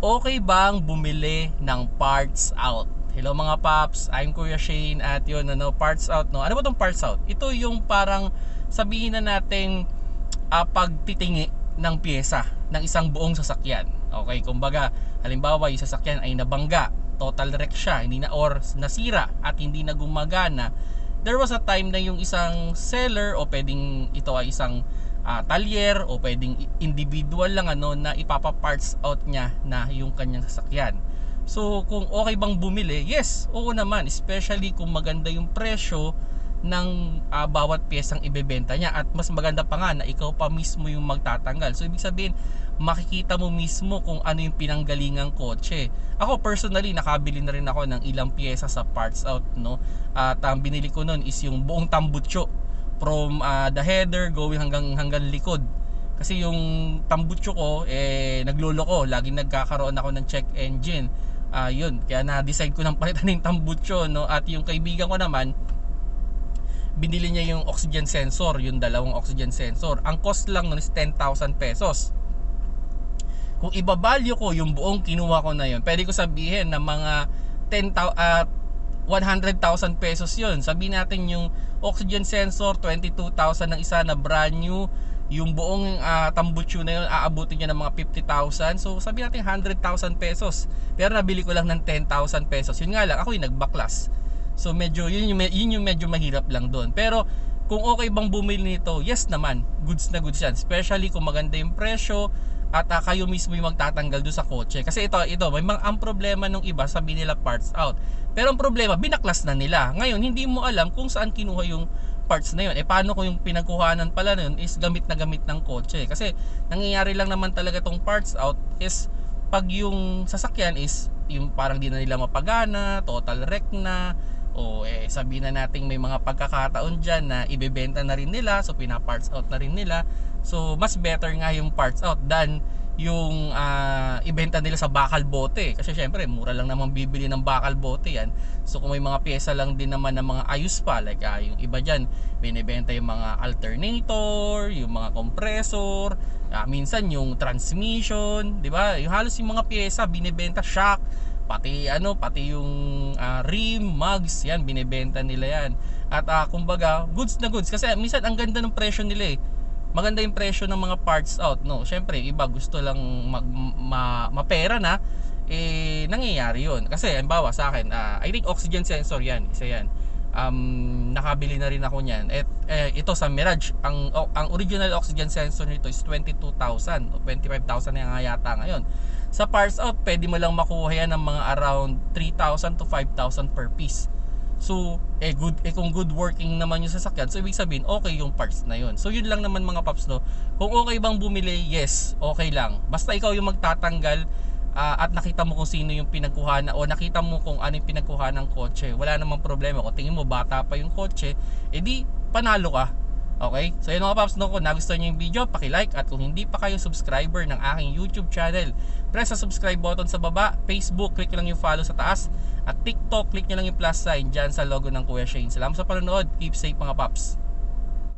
okay bang bumili ng parts out? Hello mga paps, I'm Kuya Shane at yun ano, parts out no. Ano ba tong parts out? Ito yung parang sabihin na natin uh, pagtitingi ng pyesa ng isang buong sasakyan. Okay, kumbaga halimbawa yung sasakyan ay nabangga, total wreck siya, hindi na or nasira at hindi na gumagana. There was a time na yung isang seller o pwedeng ito ay isang uh, talyer o pwedeng individual lang ano na ipapa-parts out niya na yung kanyang sasakyan. So kung okay bang bumili? Yes, oo naman, especially kung maganda yung presyo ng uh, bawat piyesang ibebenta niya at mas maganda pa nga na ikaw pa mismo yung magtatanggal. So ibig sabihin, makikita mo mismo kung ano yung pinanggalingang kotse. Ako personally, nakabili na rin ako ng ilang piyesa sa parts out, no? At ang binili ko noon is yung buong tambutso from uh, the header going hanggang hanggang likod. Kasi yung tambutso ko eh nagloloko, laging nagkakaroon ako ng check engine. Uh, yun, kaya na-decide ko nang palitan yung tambutso, no? At yung kaibigan ko naman, binili niya yung oxygen sensor, yung dalawang oxygen sensor. Ang cost lang nun is 10,000 pesos. Kung ibabalyo ko yung buong kinuha ko na yun, pwede ko sabihin na mga 10,000 uh, 100,000 pesos yun. Sabihin natin yung oxygen sensor, 22,000 ng isa na brand new. Yung buong uh, tambucho na yun, aabutin niya ng mga 50,000. So sabihin natin 100,000 pesos. Pero nabili ko lang ng 10,000 pesos. Yun nga lang, ako yung nagbaklas. So medyo, yun yung, yun yung medyo mahirap lang doon. Pero kung okay bang bumili nito, yes naman, goods na goods yan. Especially kung maganda yung presyo, at uh, kayo mismo yung magtatanggal do sa kotse. Kasi ito ito may mga ang problema ng iba sabi nila parts out. Pero ang problema binaklas na nila. Ngayon hindi mo alam kung saan kinuha yung parts na yun. Eh paano kung yung pinagkuhanan pala nun is gamit na gamit ng kotse? Kasi nangyayari lang naman talaga tong parts out is pag yung sasakyan is yung parang di na nila mapagana total wreck na o eh sabihin na natin may mga pagkakataon dyan na ibebenta na rin nila so pina-parts out na rin nila So, mas better nga yung parts out than yung uh, ibenta nila sa bakal bote. Kasi syempre, mura lang naman bibili ng bakal bote yan. So, kung may mga pyesa lang din naman ng mga ayos pa, like uh, yung iba dyan, binibenta yung mga alternator, yung mga compressor, uh, minsan yung transmission, di ba? Yung halos yung mga pyesa, binibenta shock, pati ano, pati yung uh, rim, mugs, yan, binibenta nila yan. At uh, kumbaga, goods na goods. Kasi minsan, ang ganda ng presyo nila eh. Maganda yung presyo ng mga parts out no? Syempre iba gusto lang mag ma, mapera na eh nangyayari yun. Kasi halimbawa sa akin uh, I think oxygen sensor yan isa yan. Um, nakabili na rin ako niyan. At eh, ito sa Mirage ang oh, ang original oxygen sensor nito is 22,000 o 25,000 na yata ngayon sa parts out pwede mo lang makuha yan ng mga around 3,000 to 5,000 per piece So, eh good eh kung good working naman yung sasakyan, so ibig sabihin okay yung parts na yun. So yun lang naman mga paps no. Kung okay bang bumili, yes, okay lang. Basta ikaw yung magtatanggal uh, at nakita mo kung sino yung pinagkuha na o nakita mo kung ano yung pinagkuha ng kotse. Wala namang problema. Kung tingin mo bata pa yung kotse, edi panalo ka. Okay? So yun mga paps, no, kung nagustuhan nyo yung video, paki-like at kung hindi pa kayo subscriber ng aking YouTube channel, press sa subscribe button sa baba, Facebook, click lang yung follow sa taas, at TikTok, click nyo lang yung plus sign dyan sa logo ng Kuya Shane. Salamat sa panonood, keep safe mga paps.